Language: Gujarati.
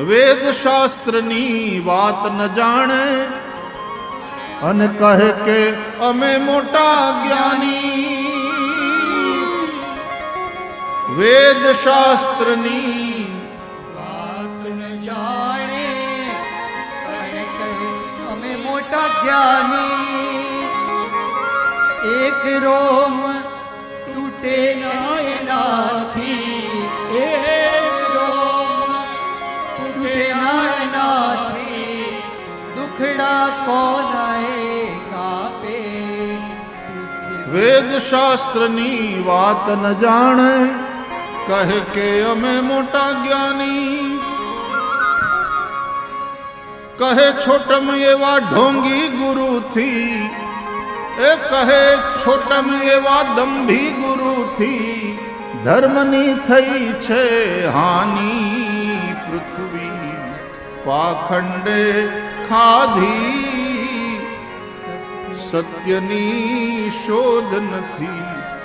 વેદ શાસ્ત્રની વાત ન જાણે. અને કહે કે અમે મોટા જ્ઞાની. વેદ શાસ્ત્રની વાત ન જાણે. અને કહે અમે મોટા જ્ઞાની. એક રોમ તૂટે નાથી દુખડા કોનાએ કાપે. વેદ શાસ્ત્રની વાત ન જાણે, કહે કે અમે મોટા જ્ઞાની. કહે છોટમ એવા ઢોંગી ગુરુથી, એ કહે છોટમ એવા દંભી ગુરુથી, ધર્મની થઈ છે હાનિ. પાખંડે ખાધી સત્યની શોધ નથી